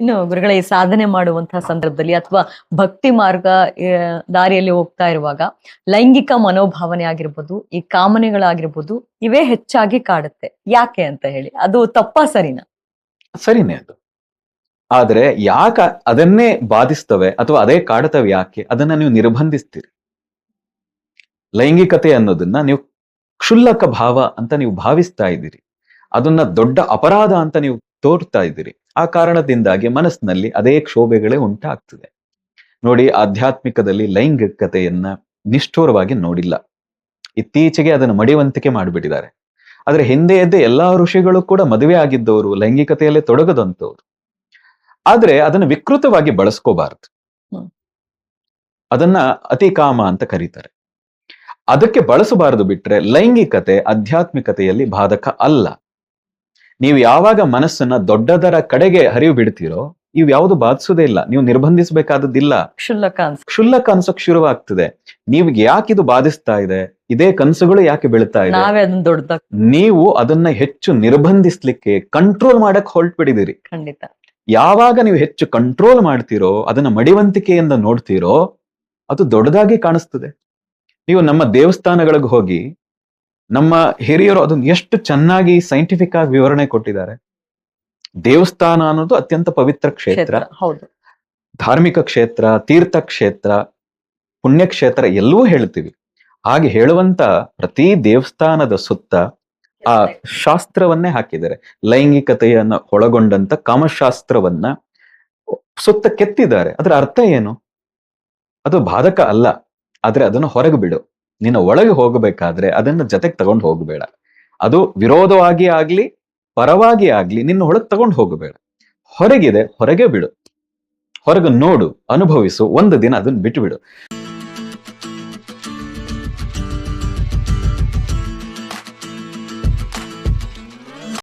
ಇನ್ನು ಗುರುಗಳ, ಈ ಸಾಧನೆ ಮಾಡುವಂತಹ ಸಂದರ್ಭದಲ್ಲಿ ಅಥವಾ ಭಕ್ತಿ ಮಾರ್ಗ ದಾರಿಯಲ್ಲಿ ಹೋಗ್ತಾ ಇರುವಾಗ ಲೈಂಗಿಕ ಮನೋಭಾವನೆ ಆಗಿರ್ಬೋದು, ಈ ಕಾಮನೆಗಳಾಗಿರ್ಬೋದು, ಇವೇ ಹೆಚ್ಚಾಗಿ ಕಾಡುತ್ತೆ. ಯಾಕೆ ಅಂತ ಹೇಳಿ. ಅದು ತಪ್ಪ ಸರಿನಾ? ಸರಿನೇ ಅದು. ಆದ್ರೆ ಯಾಕೆ ಅದನ್ನೇ ಬಾಧಿಸ್ತವೆ ಅಥವಾ ಅದೇ ಕಾಡುತ್ತವೆ ಯಾಕೆ? ಅದನ್ನ ನೀವು ನಿರ್ಬಂಧಿಸ್ತೀರಿ. ಲೈಂಗಿಕತೆ ಅನ್ನೋದನ್ನ ನೀವು ಕ್ಷುಲ್ಲಕ ಭಾವ ಅಂತ ನೀವು ಭಾವಿಸ್ತಾ ಇದ್ದೀರಿ. ಅದನ್ನ ದೊಡ್ಡ ಅಪರಾಧ ಅಂತ ನೀವು ತೋರ್ತಾ ಇದ್ದೀರಿ. ಆ ಕಾರಣದಿಂದಾಗಿ ಮನಸ್ಸಿನಲ್ಲಿ ಅದೇ ಕ್ಷೋಭೆಗಳೇ ಉಂಟಾಗ್ತದೆ. ನೋಡಿ ಆಧ್ಯಾತ್ಮಿಕದಲ್ಲಿ ಲೈಂಗಿಕತೆಯನ್ನ ನಿಷ್ಠೂರವಾಗಿ ನೋಡಿಲ್ಲ. ಇತ್ತೀಚೆಗೆ ಅದನ್ನು ಮಡಿವಂತಿಕೆ ಮಾಡಿಬಿಟ್ಟಿದ್ದಾರೆ. ಆದ್ರೆ ಹಿಂದೆ ಎದ್ದೆ ಎಲ್ಲಾ ಋಷಿಗಳು ಕೂಡ ಮದುವೆ ಆಗಿದ್ದವರು ಲೈಂಗಿಕತೆಯಲ್ಲೇ ತೊಡಗದಂತವ್ರು ಆದ್ರೆ ಅದನ್ನು ವಿಕೃತವಾಗಿ ಬಳಸ್ಕೋಬಾರದು. ಅದನ್ನ ಅತಿ ಕಾಮ ಅಂತ ಕರೀತಾರೆ. ಅದಕ್ಕೆ ಬಳಸಬಾರದು ಬಿಟ್ರೆ ಲೈಂಗಿಕತೆ ಆಧ್ಯಾತ್ಮಿಕತೆಯಲ್ಲಿ ಬಾಧಕ ಅಲ್ಲ. ನೀವು ಯಾವಾಗ ಮನಸ್ಸನ್ನ ದೊಡ್ಡದರ ಕಡೆಗೆ ಹರಿವು ಬಿಡ್ತೀರೋ ಇವ್ ಯಾವುದು ಬಾಧಿಸೋದೇ ಇಲ್ಲ. ನೀವು ನಿರ್ಬಂಧಿಸಬೇಕಾದದ್ದಿಲ್ಲ. ಕ್ಷುಲ್ಲಕ ಅನ್ಸ್ ಕ್ಷುಲ್ಲಕ ಅನ್ಸಕ್ ಶುರುವಾಗ್ತದೆ. ನೀವು ಯಾಕೆ ಇದು ಬಾಧಿಸ್ತಾ ಇದೆ? ಇದೇ ಕನಸುಗಳು ಯಾಕೆ ಬೀಳ್ತಾ ಇದೆ? ನಾವೇ ಅದನ್ನ ದೊಡ್ಡದಾಗ ನೀವು ಅದನ್ನ ಹೆಚ್ಚು ನಿರ್ಬಂಧಿಸ್ಲಿಕ್ಕೆ ಕಂಟ್ರೋಲ್ ಮಾಡಕ್ ಹೊರಟ್ಬಿಡಿದಿರಿ ಖಂಡಿತ. ಯಾವಾಗ ನೀವು ಹೆಚ್ಚು ಕಂಟ್ರೋಲ್ ಮಾಡ್ತೀರೋ ಅದನ್ನ ಮಡಿವಂತಿಕೆಯಿಂದ ನೋಡ್ತೀರೋ ಅದು ದೊಡ್ಡದಾಗಿ ಕಾಣಿಸ್ತದೆ. ನೀವು ನಮ್ಮ ದೇವಸ್ಥಾನಗಳಿಗೆ ಹೋಗಿ ನಮ್ಮ ಹಿರಿಯರು ಅದನ್ನ ಎಷ್ಟು ಚೆನ್ನಾಗಿ ಸೈಂಟಿಫಿಕ್ ಆಗಿ ವಿವರಣೆ ಕೊಟ್ಟಿದ್ದಾರೆ. ದೇವಸ್ಥಾನ ಅನ್ನೋದು ಅತ್ಯಂತ ಪವಿತ್ರ ಕ್ಷೇತ್ರ. ಹೌದು. ಧಾರ್ಮಿಕ ಕ್ಷೇತ್ರ ತೀರ್ಥ ಕ್ಷೇತ್ರ ಪುಣ್ಯಕ್ಷೇತ್ರ ಎಲ್ಲವೂ ಹೇಳ್ತೀವಿ. ಹಾಗೆ ಹೇಳುವಂತ ಪ್ರತಿ ದೇವಸ್ಥಾನದ ಸುತ್ತ ಆ ಶಾಸ್ತ್ರವನ್ನೇ ಹಾಕಿದ್ದಾರೆ. ಲೈಂಗಿಕತೆಯನ್ನ ಒಳಗೊಂಡಂತ ಕಾಮಶಾಸ್ತ್ರವನ್ನ ಸುತ್ತ ಕೆತ್ತಿದ್ದಾರೆ. ಅದರ ಅರ್ಥ ಏನು? ಅದು ಬಾಧಕ ಅಲ್ಲ. ಆದ್ರೆ ಅದನ್ನು ಹೊರಗೆ ಬಿಡು. ನಿನ್ನ ಒಳಗೆ ಹೋಗಬೇಕಾದ್ರೆ ಅದನ್ನ ಜೊತೆಗೆ ತಗೊಂಡು ಹೋಗಬೇಡ. ಅದು ವಿರೋಧವಾಗಿ ಆಗ್ಲಿ, ಪರವಾಗಿ ಆಗ್ಲಿ ನಿನ್ನ ಒಳಗೆ ತಗೊಂಡು ಹೋಗಬೇಡ. ಹೊರಗಿದೆ, ಹೊರಗೆ ಬಿಡು. ಹೊರಗೆ ನೋಡು, ಅನುಭವಿಸು, ಒಂದು ದಿನ ಅದನ್ನ ಬಿಟ್ಟು ಬಿಡು